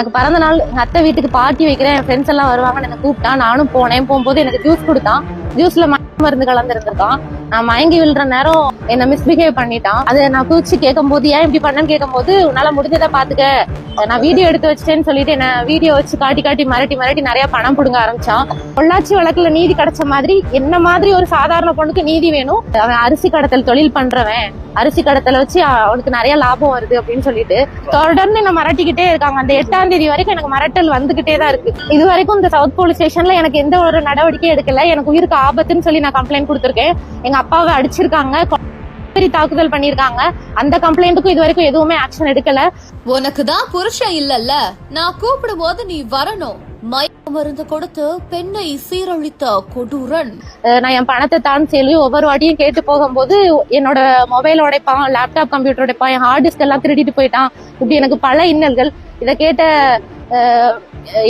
எனக்கு பிறந்த நாள் எங்க அத்தை வீட்டுக்கு பார்ட்டி வைக்கிறேன் என் ஃப்ரெண்ட்ஸ் எல்லாம் வருவாங்கன்னு என்னை கூப்பிட்டா நானும் போனேன். போகும்போது எனக்கு ஜூஸ் கொடுத்தான். ஜூஸ்ல மருந்து கலந்துருந்திருக்கான். நான் மயங்கி விழுற நேரம் என்ன மிஸ்பிஹேவ் பண்ணிட்டான். அதை நான் கூச்சி கேட்கும் போது ஏன் இப்படி பண்ணேன்னு கேட்கும் போது உன்னால முடிஞ்சதை பாத்துக்க. நான் வீடியோ எடுத்து வச்சிட்டேன்னு சொல்லிட்டு என்ன வீடியோ வச்சு காட்டி காட்டி மிரட்டி மிரட்டி நிறைய பணம் பிடுங்க ஆரம்பிச்சான். பொள்ளாச்சி வழக்குல நீதி கிடைச்ச மாதிரி என்ன மாதிரி ஒரு சாதாரண பொண்ணுக்கு நீதி வேணும்? அவன் அரிசி கடத்தல் தொழில் பண்றவன். அரிசி கடத்தல வச்சு அவனுக்கு நிறைய லாபம் வருது அப்படின்னு சொல்லிட்டு தொடர்ந்து என்ன மிரட்டிக்கிட்டே இருக்காங்க. அந்த எட்டாம் தேதி வரைக்கும் எனக்கு மிரட்டல் வந்துகிட்டே தான் இருக்கு. இது வரைக்கும் இந்த சவுத் போலீஸ் ஸ்டேஷன்ல எனக்கு எந்த ஒரு நடவடிக்கையும் எடுக்கல. எனக்கு உயிருக்கு ஆபத்துன்னு சொல்லி நான் கம்ப்ளைண்ட் கொடுத்துருக்கேன். எங்க அப்பாவை அடிச்சிருக்காங்க. தாக்குதல் பண்ணிருக்காங்க அந்த கம்ப்ளைண்ட்டுக்கும் இது வரைக்கும் எதுவுமே ஆக்ஷன் எடுக்கல. உனக்கு தான் புருஷன் இல்லல்ல. நான் கூப்பிடும் போது நீ வரணும். மருந்து கொடுத்து பெண்ணை சீரழித்த கொடூரன். நான் என் பணத்தை தான் சொல்லி ஒவ்வொரு வாட்டியும் கேட்டு போகும்போது என்னோட மொபைல் உடைப்பான் லேப்டாப் கம்ப்யூட்டர் உடைப்பான் என் ஹார்ட் டிஸ்க் எல்லாம் திருடிட்டு போயிட்டான். இப்படி எனக்கு பல இன்னல்கள். இதை கேட்ட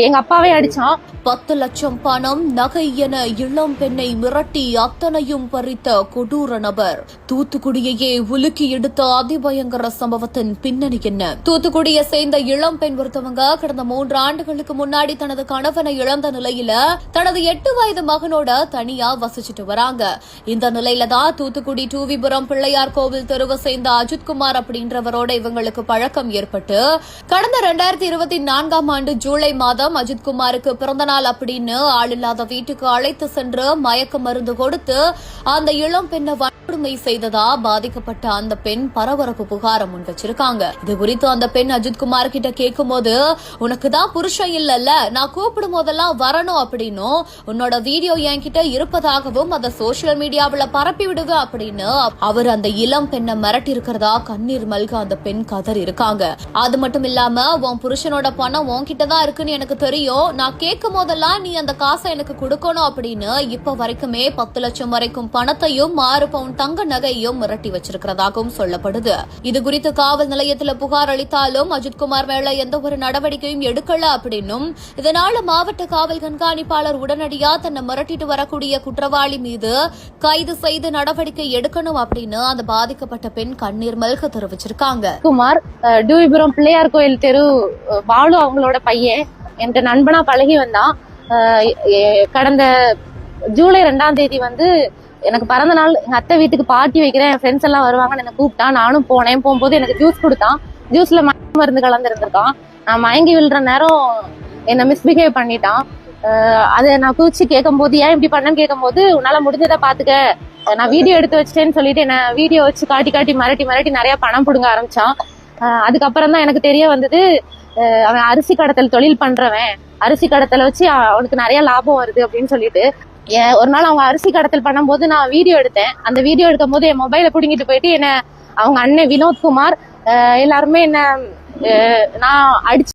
எங்க அப்பாவே அடிச்சான். பத்து லட்சம் பணம் நகை என இளம் பெண்ணை மிரட்டி அத்தனையும் பறித்த கொடூர நபர். தூத்துக்குடியையே உலுக்கி எடுத்த அதிபயங்கர சம்பவத்தின் பின்னணி என்ன? தூத்துக்குடியை சேர்ந்த இளம் பெண் ஒருத்தவங்க கடந்த மூன்று ஆண்டுகளுக்கு முன்னாடி தனது கணவனை இழந்த நிலையில தனது எட்டு வயது மகனோட தனியா வசிச்சுட்டு வராங்க. இந்த நிலையில தான் தூத்துக்குடி டூவிபுரம் பிள்ளையார் கோவில் தெருவை சேர்ந்த அஜித்குமார் அப்படின்றவரோட இவங்களுக்கு பழக்கம் ஏற்பட்டு கடந்த இரண்டாயிரத்தி இருபத்தி நான்காம் ஆண்டு ஜூலை மாதம் அஜித்குமாருக்கு பிறந்த நாள் அப்படின்னு ஆள் இல்லாத வீட்டுக்கு அழைத்து சென்று மயக்க மருந்து கொடுத்து அந்த இளம் பெண்ணை வன்கொடுமை செய்ததா பாதிக்கப்பட்ட அந்த பெண் பரபரப்பு புகார முன் வச்சிருக்காங்க. இது குறித்து அந்த பெண் அஜித்குமார் கிட்ட கேட்கும்போது உனக்கு தான் புருஷன் இல்லல்ல நான் கூப்பிடும் போதெல்லாம் வரணும் அப்படின்னும். உன்னோட வீடியோ என்கிட்ட இருப்பதாகவும் அதை சோசியல் மீடியாவுல பரப்பி விடுவேன் அப்படின்னு அவர் அந்த இளம் பெண்ணை மிரட்டி இருக்கிறதா கண்ணீர் மல்க அந்த பெண் கதறி இருக்காங்க. அது மட்டும் இல்லாம உன் புருஷனோட பணம் உன்கிட்ட தான் இருக்குன்னு எனக்கு தெரியும். நான் கேட்கும் போதெல்லாம் நீ அந்த காசை எனக்கு கொடுக்கணும் அப்படின்னு இப்ப வரைக்குமே பத்து லட்சம் வரைக்கும் பணத்தையும் ஆறு பவுன் தங்க நகையும் மிரட்டி வச்சிருக்கிறதாகவும் சொல்லப்படுது. இது குறித்து காவல் நிலையத்துல புகார் அளித்தாலும் அஜித்குமார் மேல எந்த ஒரு நடவடிக்கையும் எடுக்கல அப்படின்னும் இதனால மாவட்ட காவல் கண்காணிப்பாளர் உடனடியா தன்னை மிரட்டிட்டு வரக்கூடிய குற்றவாளி மீது கைது செய்து நடவடிக்கை எடுக்கணும் அப்படின்னு அந்த பாதிக்கப்பட்ட பெண் கண்ணீர் மல்க தெரிவிச்சிருக்காங்க. குமார் அஹ், பிள்ளையார் கோயில் தெரு பாலு அவங்களோட பையன் என்கிட்ட நண்பனா பழகி வந்தான். கடந்த ஜூலை ரெண்டாம் தேதி வந்து எனக்கு பிறந்த நாள் எங்க அத்தை வீட்டுக்கு பார்ட்டி வைக்கிறேன் என் ஃப்ரெண்ட்ஸ் எல்லாம் வருவாங்கன்னு என்ன கூப்பிட்டான். நானும் போனேன். போகும்போது எனக்கு ஜூஸ் கொடுத்தான். ஜூஸ்ல மருந்து கலந்துருந்துருக்கான். நான் மயங்கி விழுற நேரம் என்னை மிஸ்பிஹேவ் பண்ணிட்டான். அதை நான் குறிச்சு கேட்கும் போது ஏன் இப்படி பண்ணேன்னு கேட்கும் போது உன்னால முடிஞ்சதை பாத்துக்க. நான் வீடியோ எடுத்து வச்சிட்டேன்னு சொல்லிட்டு என்ன வீடியோ வச்சு காட்டி காட்டி மிரட்டி மிரட்டி நிறைய பணம் பிடுங்க ஆரம்பிச்சான். அதுக்கப்புறம் தான் எனக்கு தெரிய வந்தது அவன் அரிசி கடத்தல் தொழில் பண்றவன். அரிசி கடத்தலை வச்சு அவனுக்கு நிறைய லாபம் வருது அப்படின்னு சொல்லிட்டு ஒரு நாள் அவங்க அரிசி கடத்தல் பண்ணும்போது நான் வீடியோ எடுத்தேன். அந்த வீடியோ எடுக்கும் போது என் மொபைலை பிடுங்கிட்டு போயிட்டு என்ன அவங்க அண்ணன் வினோத்குமார் எல்லாருமே என்ன ஆஹ் நான் அடிச்சு